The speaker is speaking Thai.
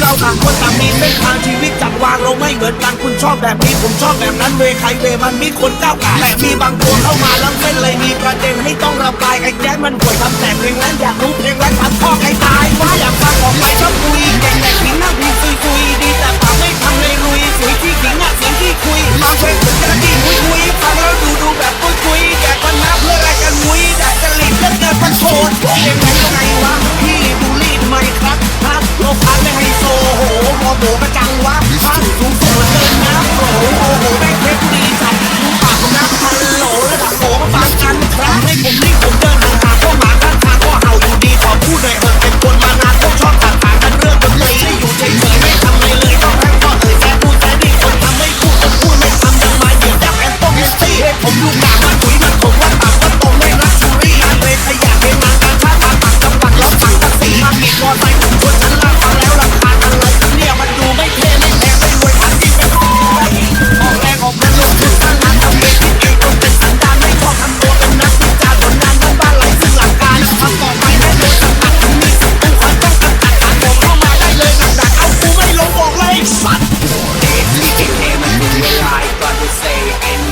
เราต่างคนต่างมีเส้นทางชีวิตจักรวาลเราไม่เหมือนกันคุณชอบแบบนี้ผมชอบแบบนั้นเวใครเวมันมีคนก้าวไกลแต่มีบางตัวเข้ามาล้ำเส้นเลยมีประเด็นให้ต้องระบายไอ้แจ๊มันป่วยทำแต่เพลงนั้วอยากรู้เพลงนั้นทำพ่อไอ้ stay in